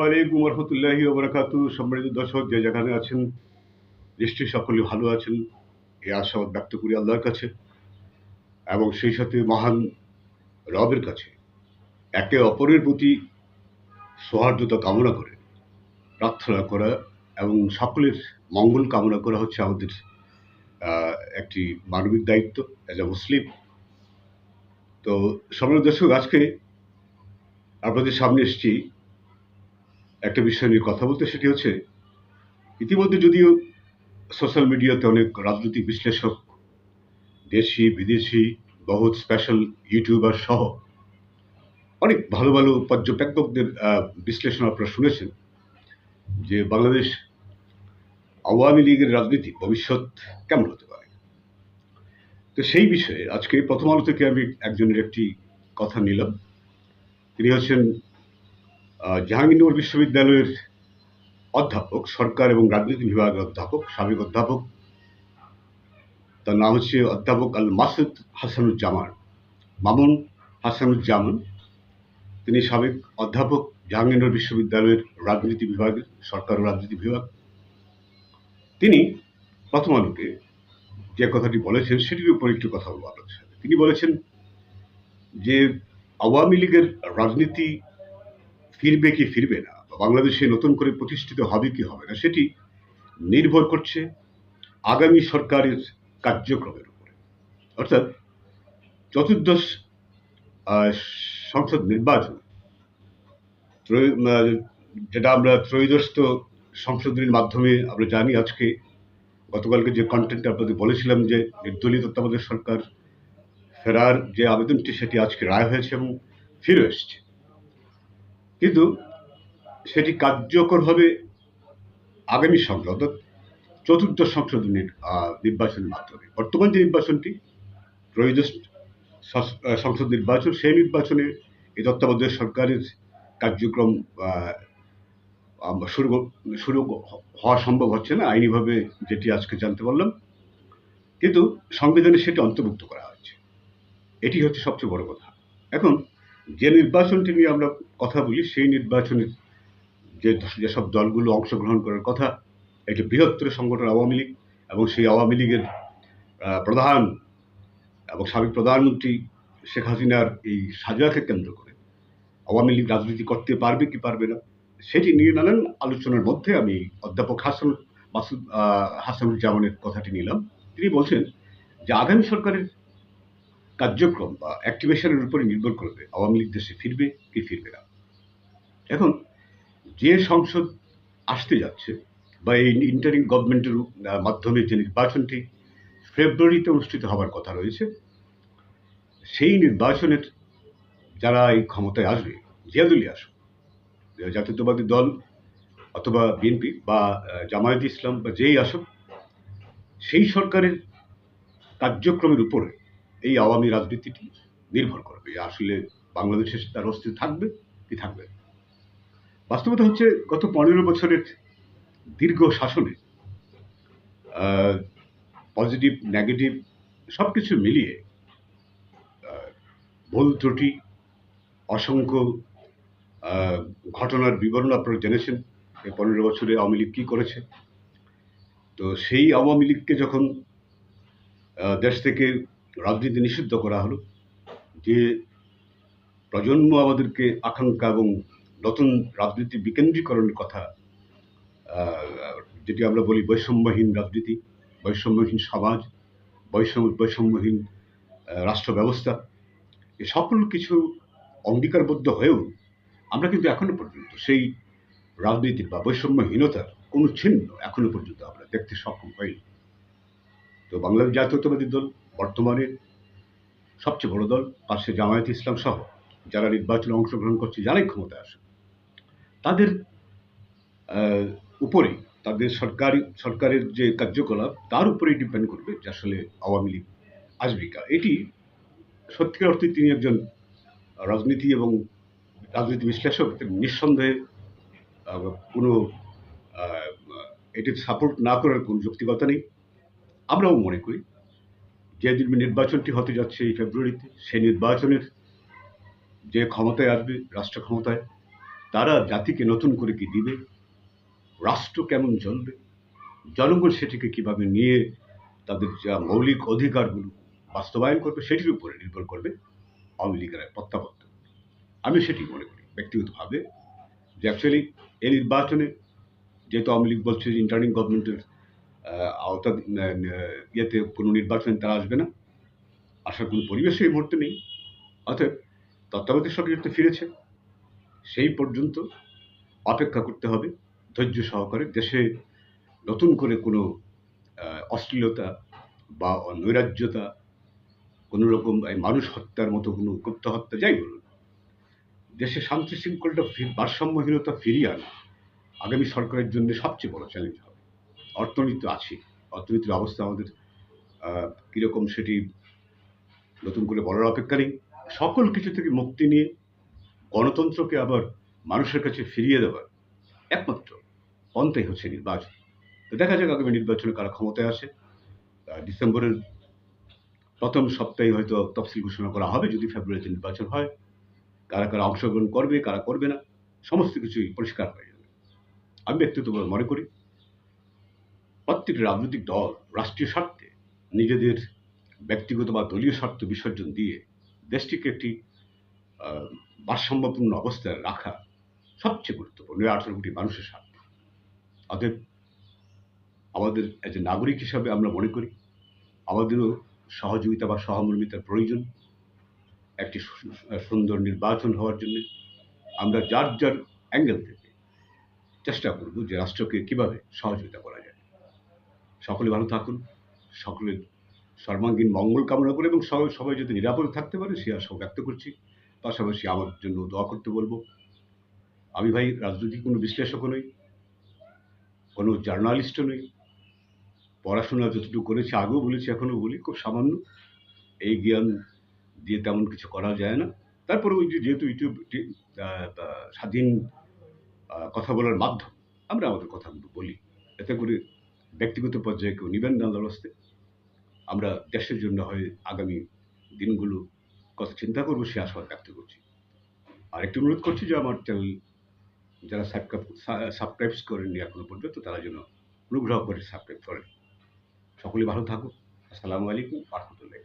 আলাইকুম রহমতুল্লাহি ওবরাকাতু। সম্মানিত দর্শক, যে যেখানে আছেন, নিশ্চয়ই সকলে ভালো আছেন। এই আশাবাদ ব্যক্ত করি আল্লাহর কাছে এবং সেই সাথে মহান রবের কাছে। একে অপরের প্রতি সৌহার্দ্যতা কামনা করে, প্রার্থনা করা এবং সকলের মঙ্গল কামনা করা হচ্ছে আমাদের একটি মানবিক দায়িত্ব অ্যাজ এ মুসলিম তো সম্মানিত দর্শক, আজকে আপনাদের সামনে এসেছি একটা বিষয় নিয়ে কথা বলতে, সেটি হচ্ছে, ইতিমধ্যে যদিও সোশ্যাল মিডিয়াতে অনেক রাজনৈতিক বিশ্লেষক, দেশি, বিদেশি, বহুত স্পেশাল ইউটিউবার সহ অনেক ভালো ভালো পর্যবেক্ষকদের বিশ্লেষণ আপনারা শুনেছেন যে বাংলাদেশ আওয়ামী লীগের রাজনীতি ভবিষ্যৎ কেমন হতে পারে? তো সেই বিষয়ে আজকে প্রথম আলো থেকে আমি একজনের একটি কথা নিলাম। তিনি হচ্ছেন জাহাঙ্গীরনগর বিশ্ববিদ্যালয়ের অধ্যাপক, সরকার এবং রাজনীতি বিভাগের অধ্যাপক, সাবেক অধ্যাপক। তার নাম হচ্ছে অধ্যাপক আল মাসুদ হাসানুজ্জামান, মামুন হাসানুজ্জামান। তিনি সাবেক অধ্যাপক জাহাঙ্গীরনগর বিশ্ববিদ্যালয়ের রাজনীতি বিভাগের, সরকার ও রাজনীতি বিভাগ। তিনি প্রথম আলোকে যে কথাটি বলেছেন, সেটির উপর একটু কথা বলব সাথে। তিনি বলেছেন যে আওয়ামী লীগের রাজনীতি ফিরবে কি ফিরবে না? বা বাংলাদেশে নতুন করে প্রতিষ্ঠিত হবে কি হবে না? সেটি নির্ভর করছে আগামী সরকারের কার্যক্রমের উপরে। অর্থাৎ চতুর্দশ সংসদ নির্বাচন যেটা আমরা ত্রয়োদশ সংশোধনীর মাধ্যমে আমরা জানি আজকে। গতকালকে যে কন্টেন্ট আপনাদের বলেছিলাম যে নির্দলীয় তত্ত্বাবধায়ক সরকার ফেরার যে আবেদনটি, সেটি আজকে রায় হয়েছে এবং ফিরে এসছে। কিন্তু সেটি কার্যকর হবে আগামী সংসদ অর্থাৎ চতুর্থ আহ, নির্বাচনের মাধ্যমে। বর্তমান যে নির্বাচনটি ত্রয়োদশ সংসদ নির্বাচন সেই নির্বাচনে এই তত্ত্বাবধায়ক সরকারের কার্যক্রম শুরু শুরু হওয়া সম্ভব হচ্ছে না আইনিভাবে যেটি আজকে জানতে পারলাম। কিন্তু সংবিধানে সেটি অন্তর্ভুক্ত করা হয়েছে। এটি হচ্ছে সবচেয়ে বড় কথা। এখন যে নির্বাচনটি নিয়ে আমরা কথা বলি, সেই নির্বাচনের যে যেসব দলগুলো অংশগ্রহণ করার কথা, একটি বৃহত্তর সংগঠন আওয়ামী লীগ এবং সেই আওয়ামী লীগের প্রধান এবং সাবেক প্রধানমন্ত্রী শেখ হাসিনার এই সাজাকে কেন্দ্র করে আওয়ামী লীগ রাজনীতি করতে পারবে কি পারবে না, সেটি নিয়ে নানান আলোচনার মধ্যে আমি অধ্যাপক হাসান মাসুদ হাসানুজ্জামানের কথাটি নিলাম। তিনি বলছেন যে আগামী সরকারের কার্যক্রম বা অ্যাক্টিভেশনের উপরে নির্ভর করবে। আওয়ামী লীগ দেশে ফিরবে কি ফিরবে না। এখন যে সংসদ আসতে যাচ্ছে বা এই ইন্টারিং গভর্নমেন্টের মাধ্যমে যে নির্বাচনটি ফেব্রুয়ারিতে অনুষ্ঠিত হওয়ার কথা রয়েছে, সেই নির্বাচনের যারা এই ক্ষমতায় আসবে যে দলই আসুক জাতীয়তাবাদী দল অথবা বিএনপি বা জামায়াত ইসলাম বা যেই আসুক, সেই সরকারের কার্যক্রমের উপরে এই আওয়ামী রাজনীতিটি নির্ভর করবে আসলে বাংলাদেশে তার অস্তিত্ব থাকবে কি থাকবে। বাস্তবতা হচ্ছে, গত পনেরো বছরের দীর্ঘ শাসনে পজিটিভ, নেগেটিভ সব কিছু মিলিয়ে ভুল ত্রুটি, অসংখ্য ঘটনার বিবরণ আপনারা জেনেছেন এই পনেরো বছরে আওয়ামী লীগ কী করেছে তো সেই আওয়ামী লীগকে যখন দেশ থেকে রাজনীতি নিষিদ্ধ করা হলো। যে প্রজন্ম আমাদেরকে আকাঙ্ক্ষা এবং নতুন রাজনীতি বিকেন্দ্রীকরণের কথা যেটি আমরা বলি বৈষম্যহীন রাজনীতি, বৈষম্যহীন সমাজ, বৈষম্য, বৈষম্যহীন রাষ্ট্র ব্যবস্থা এ সকল কিছু অঙ্গীকারবদ্ধ হয়েও আমরা কিন্তু এখনও পর্যন্ত সেই রাজনীতির বা বৈষম্যহীনতার কোনো চিহ্ন এখনও পর্যন্ত আমরা দেখতে সক্ষম হইনি। তো বাংলাদেশ জাতীয়তাবাদী দল বর্তমানে সবচেয়ে বড় দল পাশে জামায়াত ইসলাম সহ যারা নির্বাচনে অংশগ্রহণ করছে যারাই ক্ষমতায় আসে তাদের উপরে, তাদের সরকারি, সরকারের যে কার্যকলাপ, তার উপরেই ডিপেন্ড করবে যে আসলে আওয়ামী লীগ আসবে কা। এটি সত্যিকার অর্থে তিনি একজন রাজনীতি এবং রাজনীতি বিশ্লেষক নিঃসন্দেহে কোনো এটির সাপোর্ট না করার কোনো যৌক্তিকতা নেই। আমরাও মনে করি যে নির্বাচনটি হতে যাচ্ছে এই ফেব্রুয়ারিতে, সেই নির্বাচনের যে ক্ষমতায় আসবে, রাষ্ট্র ক্ষমতায়, তারা জাতিকে নতুন করে কি দিবে, রাষ্ট্র কেমন চলবে জনগণ সেটিকে কীভাবে নিয়ে তাদের যা মৌলিক অধিকারগুলো বাস্তবায়ন করবে, সেটির উপরে নির্ভর করবে আওয়ামী লীগের প্রত্যাবর্ত আমি সেটি মনে করি ব্যক্তিগতভাবে যে অ্যাকচুয়ালি এই নির্বাচনে যেহেতু আওয়ামী লীগ বলছে যে ইন্টার্নিং গভর্নমেন্টের আওতা ইয়েতে কোনো নির্বাচনে তারা আসবে না। আসার কোনো পরিবেশ এই মুহূর্তে নেই। অতএব তত্ত্বাবধায়ক সরকার যেহেতু ফিরেছে, সেই পর্যন্ত অপেক্ষা করতে হবে, ধৈর্য সহকারে দেশে নতুন করে কোনো অশ্লীলতা বা নৈরাজ্যতা কোনো রকম এই মানুষ হত্যার মতো কোনো গুপ্ত হত্যা, যাই বলুন, দেশে শান্তি শৃঙ্খলটা ভারসাম্যহীনতা ফিরিয়ে আনা আগামী সরকারের জন্য সবচেয়ে বড় চ্যালেঞ্জ হবে। অর্থনীতি আছে। অর্থনীতির অবস্থা আমাদের কীরকম সেটি নতুন করে বলার অপেক্ষা নেই। সকল কিছু থেকে মুক্তি নিয়ে গণতন্ত্রকে আবার মানুষের কাছে ফিরিয়ে দেওয়ার একমাত্র পন্থাই হচ্ছে নির্বাচন। তো দেখা যাক আগামী নির্বাচনে কারা ক্ষমতায় আসে। ডিসেম্বরের প্রথম সপ্তাহে হয়তো তফসিল ঘোষণা করা হবে যদি ফেব্রুয়ারিতে নির্বাচন হয়। কারা কারা অংশগ্রহণ করবে, কারা করবে না, সমস্ত কিছুই পরিষ্কার হয়ে যাবে। আমি ব্যক্তিগতভাবে মনে করি প্রত্যেকটি রাজনৈতিক দল রাষ্ট্রীয় স্বার্থে নিজেদের ব্যক্তিগত বা দলীয় স্বার্থ বিসর্জন দিয়ে দেশটিকে একটি ভারসাম্যপূর্ণ অবস্থায় রাখা সবচেয়ে গুরুত্বপূর্ণ। আঠারো কোটি মানুষের স্বার্থ। অতএব আমাদের এজ এ নাগরিক হিসাবে আমরা মনে করি, আমাদেরও সহযোগিতা বা সহমর্মিতার প্রয়োজন। একটি সুন্দর নির্বাচন হওয়ার জন্য আমরা যার যার অ্যাঙ্গেল থেকে চেষ্টা করব যে রাষ্ট্রকে কীভাবে সহযোগিতা করা যায়। সকলে ভালো থাকুন, সকলের সর্বাঙ্গীন মঙ্গল কামনা করে এবং সবাই সবাই যদি নিরাপদে থাকতে পারে, সে আশা ব্যক্ত করছি। পাশাপাশি আমার জন্য দোয়া করতে বলব। আমি ভাই রাজনৈতিক কোনো বিশ্লেষকও নই, কোনো জার্নালিস্টও নই। পড়াশোনা যতটুকু করেছি, আগেও বলেছি, এখনও বলি, খুব সামান্য। এই জ্ঞান দিয়ে তেমন কিছু করা যায় না। তারপরে ওই যেহেতু ইউটিউব স্বাধীন কথা বলার মাধ্যম, আমরা আমাদের কথাগুলো বলি। এতে করে ব্যক্তিগত পর্যায়ে কেউ নিবেন না দলস্তে আমরা দেশের জন্য হয় আগামী দিনগুলো কত চিন্তা করব সে আশা ব্যক্ত করছি। আর একটি অনুরোধ করছি যে আমার চ্যানেল যারা সাবস্ক্রাইব করেননি এখনও পর্যন্ত, তারা যেন অনুগ্রহ করে সাবস্ক্রাইব করেন। সকলে ভালো থাকুক আসসালামু আলাইকুম রহমতুল্লাহ